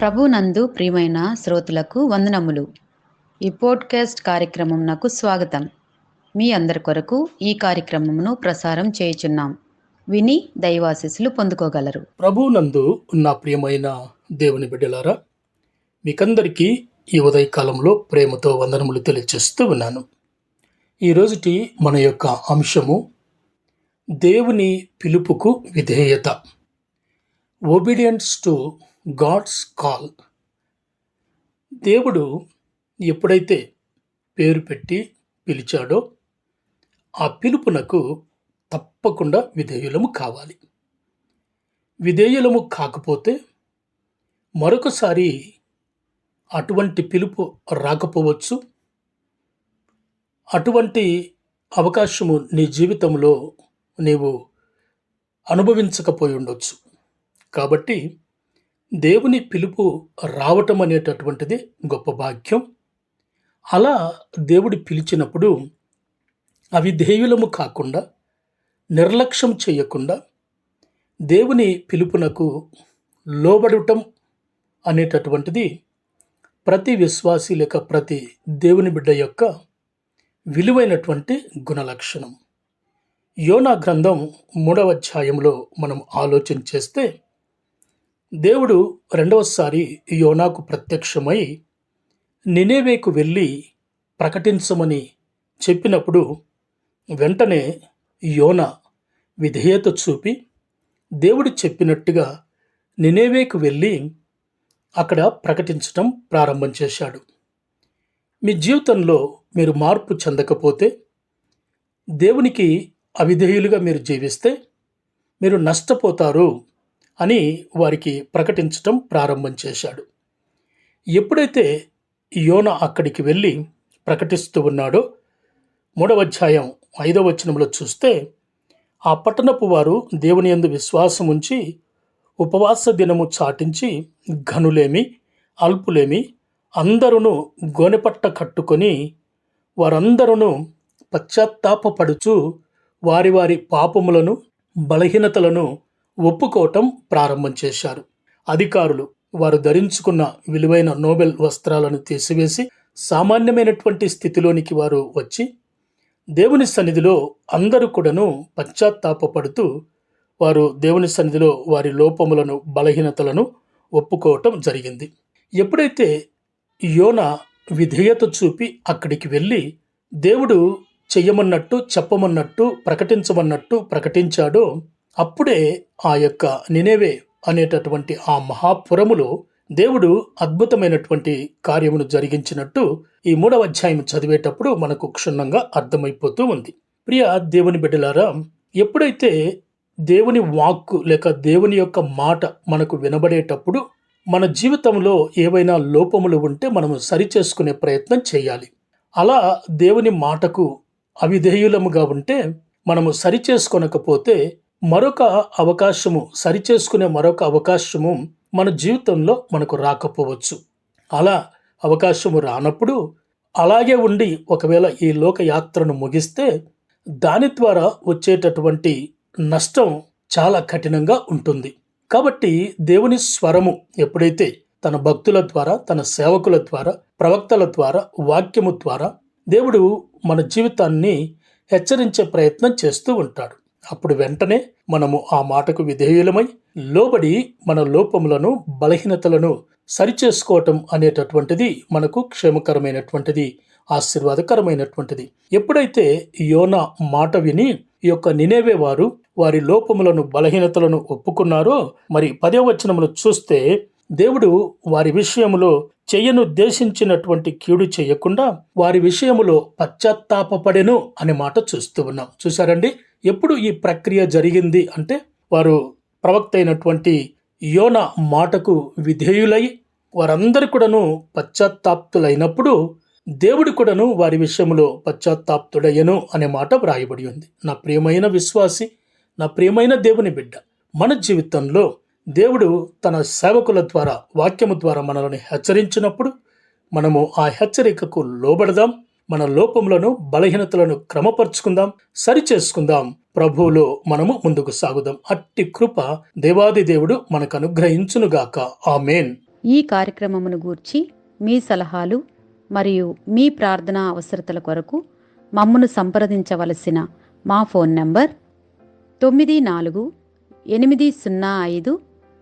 ప్రభు నందు ప్రియమైన శ్రోతలకు వందనములు. ఈ పోడ్కాస్ట్ కార్యక్రమం నాకు స్వాగతం. మీ అందరి కొరకు ఈ కార్యక్రమమును ప్రసారం చేయుచున్నాం. విని దైవాశీస్సులు పొందుకోగలరు. ప్రభునందు నా ప్రియమైన దేవుని బిడ్డలారా మీకందరికీ ఈ ఉదయకాలంలో ప్రేమతో వందనములు తెలియచేస్తూ ఉన్నాను. ఈ రోజుటి మన యొక్క అంశము దేవుని పిలుపుకు విధేయత. Obedience to God's call. దేవుడు ఎప్పుడైతే పేరు పెట్టి పిలిచాడో ఆ పిలుపునకు తప్పకుండా విధేయులము కావాలి. విధేయులము కాకపోతే మరొకసారి అటువంటి పిలుపు రాకపోవచ్చు. అటువంటి అవకాశము నీ జీవితంలో నీవు అనుభవించకపోయి ఉండొచ్చు. కాబట్టి దేవుని పిలుపు రావటం అనేటటువంటిది గొప్ప భాగ్యం. అలా దేవుడు పిలిచినప్పుడు అవిధేయులము కాకుండా నిర్లక్ష్యం చేయకుండా దేవుని పిలుపునకు లోబడటం అనేటటువంటిది ప్రతి విశ్వాసి లేక ప్రతి దేవుని బిడ్డ యొక్క విలువైనటువంటి గుణలక్షణం. యోనా గ్రంథం మూడవ అధ్యాయంలో మనం ఆలోచన చేస్తే దేవుడు రెండవసారి యోనాకు ప్రత్యక్షమై నినేవేకు వెళ్ళి ప్రకటించమని చెప్పినప్పుడు వెంటనే యోన విధేయత చూపి దేవుడు చెప్పినట్టుగా నినేవేకు వెళ్ళి అక్కడ ప్రకటించటం ప్రారంభం చేశాడు. మీ జీవితంలో మీరు మార్పు చెందకపోతే దేవునికి అవిధేయులుగా మీరు జీవిస్తే మీరు నష్టపోతారు అని వారికి ప్రకటించటం ప్రారంభం చేశాడు. ఎప్పుడైతే యోన అక్కడికి వెళ్ళి ప్రకటిస్తూ ఉన్నాడో మూడవ అధ్యాయం ఐదవ వచనంలో చూస్తే ఆ పట్టణపు వారు దేవుని యందు విశ్వాసం ఉంచి ఉపవాస దినము చాటించి ఘనులేమి అల్పులేమి అందరూ గోనెపట్ట కట్టుకొని వారందరూ పశ్చాత్తాపడుచు వారి వారి పాపములను బలహీనతలను ఒప్పుకోవటం ప్రారంభం చేశారు. అధికారులు వారు ధరించుకున్న విలువైన నోబెల్ వస్త్రాలను తీసివేసి సామాన్యమైనటువంటి స్థితిలోనికి వారు వచ్చి దేవుని సన్నిధిలో అందరూ కూడాను పశ్చాత్తాపడుతూ వారు దేవుని సన్నిధిలో వారి లోపములను బలహీనతలను ఒప్పుకోవటం జరిగింది. ఎప్పుడైతే యోన విధేయత చూపి అక్కడికి వెళ్ళి దేవుడు చెయ్యమన్నట్టు చెప్పమన్నట్టు ప్రకటించమన్నట్టు ప్రకటించాడో అప్పుడే ఆ యొక్క నినేవే అనేటటువంటి ఆ మహాపురములో దేవుడు అద్భుతమైనటువంటి కార్యమును జరిగించినట్టు ఈ మూడవ అధ్యాయం చదివేటప్పుడు మనకు క్షుణ్ణంగా అర్థమైపోతూ ఉంది. ప్రియ దేవుని బిడ్డలారా ఎప్పుడైతే దేవుని వాక్కు లేక దేవుని యొక్క మాట మనకు వినబడేటప్పుడు మన జీవితంలో ఏవైనా లోపములు ఉంటే మనము సరిచేసుకునే ప్రయత్నం చేయాలి. అలా దేవుని మాటకు అవిధేయులముగా ఉంటే మనము సరిచేసుకొనకపోతే మరొక అవకాశము సరిచేసుకునే మరొక అవకాశము మన జీవితంలో మనకు రాకపోవచ్చు. అలా అవకాశము రానప్పుడు అలాగే ఉండి ఒకవేళ ఈ లోకయాత్రను ముగిస్తే దాని ద్వారా వచ్చేటటువంటి నష్టం చాలా కఠినంగా ఉంటుంది. కాబట్టి దేవుని స్వరము ఎప్పుడైతే తన భక్తుల ద్వారా తన సేవకుల ద్వారా ప్రవక్తల ద్వారా వాక్యము ద్వారా దేవుడు మన జీవితాన్ని హెచ్చరించే ప్రయత్నం చేస్తూ ఉంటాడు. అప్పుడు వెంటనే మనము ఆ మాటకు విధేయులమై లోబడి మన లోపములను బలహీనతలను సరిచేసుకోవటం అనేటటువంటిది మనకు క్షేమకరమైనటువంటిది ఆశీర్వాదకరమైనటువంటిది. ఎప్పుడైతే యోన మాట విని ఈ యొక్క నినేవే వారు వారి లోపములను బలహీనతలను ఒప్పుకున్నారో మరి పదే వచనమును చూస్తే దేవుడు వారి విషయములో చేయనుద్దేశించినటువంటి కీడు చేయకుండా వారి విషయములో పశ్చాత్తాపడెను అనే మాట చూస్తూ ఉన్నాం. చూసారండి ఎప్పుడు ఈ ప్రక్రియ జరిగింది అంటే వారు ప్రవక్త అయినటువంటి యోన మాటకు విధేయులై వారందరి కూడాను పశ్చాత్తాప్తులైనప్పుడు దేవుడు కూడాను వారి విషయంలో పశ్చాత్తాప్తుడయ్యను అనే మాట వ్రాయబడి ఉంది. నా ప్రియమైన విశ్వాసి నా ప్రియమైన దేవుని బిడ్డ మన జీవితంలో దేవుడు తన సేవకుల ద్వారా వాక్యము ద్వారా మనల్ని హెచ్చరించినప్పుడు మనము ఆ హెచ్చరికకు లోబడదాం. మన లోపములను బలహీనతలను క్రమపరుచుకుందాం. సరిచేసుకుందాం ప్రభువులో మనము ముందుకు సాగుదాం. అట్టి కృప దేవాది దేవుడు మనకు అనుగ్రహించునుగాక ఆమెన్. ఈ కార్యక్రమమును గూర్చి మీ సలహాలు మరియు మీ ప్రార్థనా అవసరతల కొరకు మమ్మను సంప్రదించవలసిన మా ఫోన్ నంబర్ తొమ్మిది నాలుగు ఎనిమిది సున్నా ఐదు